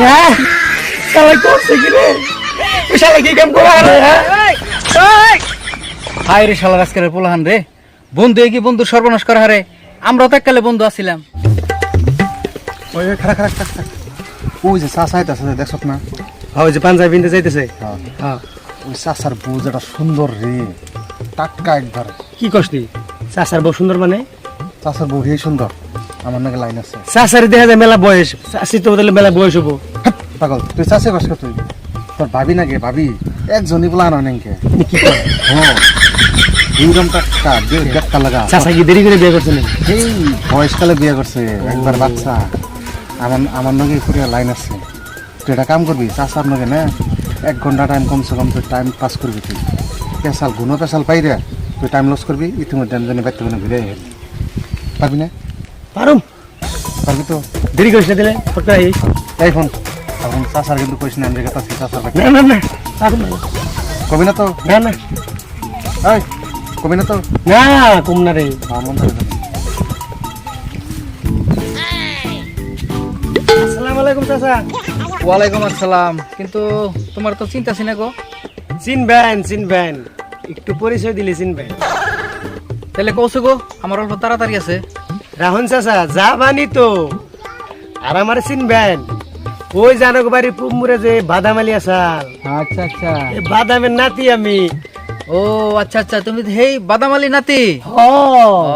হ্যাঁ? শালা করছে কি রে? ওই শালা কি কাম করে আরে হ্যাঁ? হাই রে শালা আজকের পোলাহান রে। বন্ধু বন্ধু সর্বনাশ করা হারে আমরাও তো এককালে বন্ধু আছিলাম। ওই ওই খারা খারা খারা খারা। ওই যে চাষা আইতাছে দেখছত না? ওই যে পাঞ্জাবি যাইতেছে। হ্যাঁ। হ্যাঁ। ওই চাষার বউ যেটা সুন্দর রে। টাটকা একবার। কি কস তুই? চাচার বউ সুন্দর মানে? চাষার বউ রে সুন্দর আমার নাকি লাইন আছে। চাচারি দেখা যায় মেলা বয়স চাষি তো বদলে মেলা বয়স হব। পাগল তুই চাষে কষ্ট তুই। তোর ভাবি নাকি ভাবি? একজনই বলা আনা নাকি কি হ্যাঁ। এইরকম টাটকা দেখা লাগা। চাচা কি দেরি করে বিয়ে করছে নাকি? এই বয়সকালে বিয়ে করছে একবার বাচ্চা। আমার আমার নগে পুরো লাইন আছে। তুই একটা কাম করবি? চাষার না? এক ঘণ্টা টাইম কমসে কম তুই টাইম পাস করবি তুই। পেশাল গুনো পেশাল পাই রে। তুই টাইম লস করবি ইতিমধ্যে আমি জানি বাইতে মানে ঘুরে আইলি। পারবি না? পারুম। পারবি তো? দেরি করিস না দিলে ফটকা আইস। এই ফোন। এখন চাষার কিন্তু কইস না আমি কথা চাষার বাকি না না না। পারুম না। কবি না তো? না না। এই কবি না তো? না কম না রে। আমার মন থাকে না। আসসালামু আলাইকুম চাচা। ওয়ালাইকুম আসসালাম। কিন্তু তোমার তো চিন্তা ছিল গো? চিনবেন চিনবেন। একটু পরিচয় দিলে চিনবেন। তাহলে কৌছো গো আমার অল্প তাড়াতাড়ি আছে। রাহুল চাচা যা বানি তো। আর আমার চিনবেন ওই জানক বাড়ি পুমুরে যে বাদামালি আসাল। আচ্ছা আচ্ছা। বাদামের নাতি আমি। ও আচ্ছা আচ্ছা তুমি তো হেই বাদামালি নাতি? ও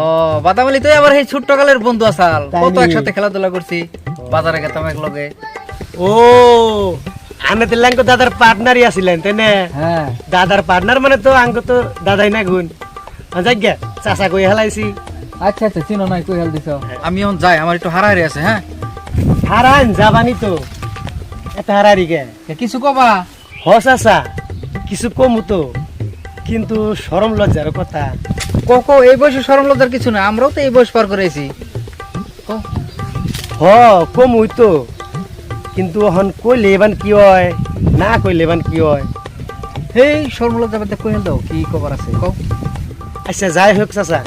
ও বাদামালি তো আবার এই ছোট্ট কালের বন্ধু আসাল। তাই কত একসাথে খেলাধুলা করছি বাজারে গেতাম এক লগে। ও আমি তো দাদার পার্টনারই আছিলেন তাই না? হ্যাঁ। দাদার পার্টনার মানে তো আঙ্ক তো দাদাই না গুণ। যাই চাচা কই হেলাইছি। আচ্ছা আচ্ছা চিনো নাই কই হেল দিছ? আমি এখন যাই আমার একটু হারাহারি আছে হ্যাঁ হারান যাবানি তো। এটা হারারি গে কিছু কবা? হ চাচা কিছু কমু তো। কিন্তু সরম লজ্জার কথা। কো কো এই বয়সে সরম লজ্জার কিছু না আমরাও তো এই বয়স পার করেছি হ কমুই তো। কিন্তু এখন কইলে এবান কি হয় না কইলে এবান কি হয়। হেই সরম লজ্জা বাদ কই দাও কি কবার আছে কও। আচ্ছা যাই হোক চাচা।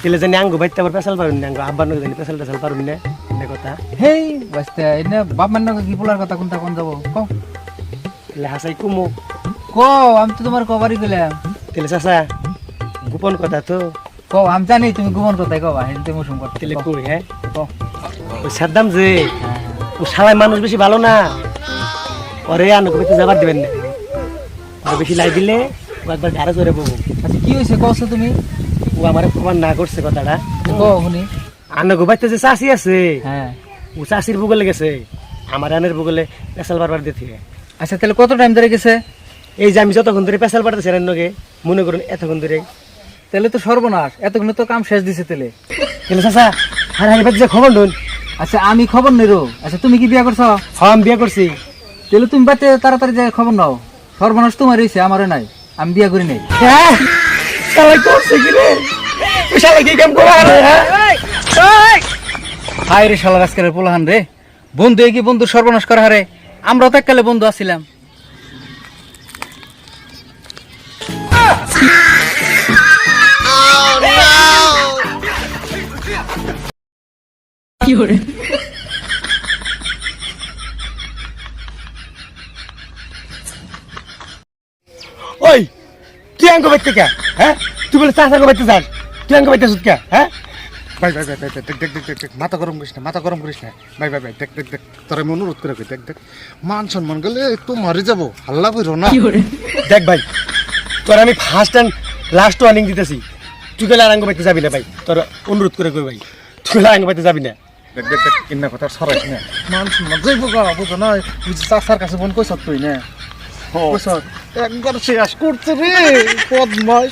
তাহলে জানি আঙ্গু বাইতে আবার পেশাল পারুন না আঙ্গু আব্বার নগে জানি পেশাল টেশাল পারুন না এনে কথা। হেই বাস্তে এনে বাপ মান কি পোলার কথা কোনটা কোন যাব? কও। তাহলে হাসাই কমু। কও আমি তো তোমার কবারই গেলাম তাহলে চাচা গোপন কথা তো। কও আমি জানি তুমি গোপন কথাই কবা হেনতে মৌসুম করতে তাহলে কই হ্যাঁ? কও। ওই সাদ্দাম যে ও শালায় মানুষ বেশি ভালো না। ওরে আনুক বেশি যাবার দিবেন না। বেশি লাই দিলে ও একবার গাড়ে চড়ে বলব আচ্ছা কি হইছে কওছো তুমি? ও আমার প্রমাণ না করছে কথাটা। শুনি। আনুক বাইতে যে চাষি আছে হ্যাঁ। ও চাষির ভূগোলে গেছে। আমার আনের ভূগোলে পেশাল বারবার দিতে আচ্ছা তাহলে কত টাইম ধরে গেছে? এই যে আমি যতক্ষণ ধরে পেশাল পাঠাতেছি রান্নকে মনে করুন এতক্ষণ ধরে। তাহলে তো সর্বনাশ। এতক্ষণে তো কাম শেষ দিছে তাহলে। তাহলে চাচা হার হারি বাচ্চা খবর নুন আচ্ছা আমি খবর নেরো আচ্ছা তুমি কি বিয়া করছ? হ্যাঁ আমি বিয়ে করছি। তাহলে তুমি বাতে তাড়াতাড়ি যায় খবর নাও। সর্বনাশ তোমার হয়েছে আমারও নাই। আমি বিয়া করি নাই। হ্যাঁ? কি কি কাম হ্যাঁ? হাই রে শালা, আজকের পোলাহান রে। বন্ধু এগি বন্ধু সর্বনাশ করা হারে আমরা তো এককালে বন্ধু আছিলাম। ওই তুই আঙ্গ বাইতে কে? হ্যাঁ? তুই বলে চাষা বাইতে যান। তুই আঙ্গ বাইতে সুদ কে? হ্যাঁ? ভাই ভাই ভাই ভাই দেখ দেখ দেখ দেখ দেখ মাথা গরম করিস না মাথা গরম করিস না। ভাই ভাই ভাই দেখ দেখ দেখ তোর আমি অনুরোধ করে কই, দেখ দেখ। মান সম্মান গেলে তো মরে যাব হাল্লা কইরো না। দেখ ভাই তোর আমি ফার্স্ট অ্যান্ড লাস্ট ওয়ার্নিং দিতেছি। তুই গেলে আর আঙ্গ বাইতে যাবি না ভাই তোর অনুরোধ করে কই ভাই। তুই গেলে আঙ্গ বাইতে যাবি না। দেখ দেখ দেখ কিন্না কথা সরাইস না। মান সম্মান যাইব গা বুঝো না বুঝি চাষার কাছে বোন কইছ তুই না? কইছ একবার শেষ করছে রে পদ্মায়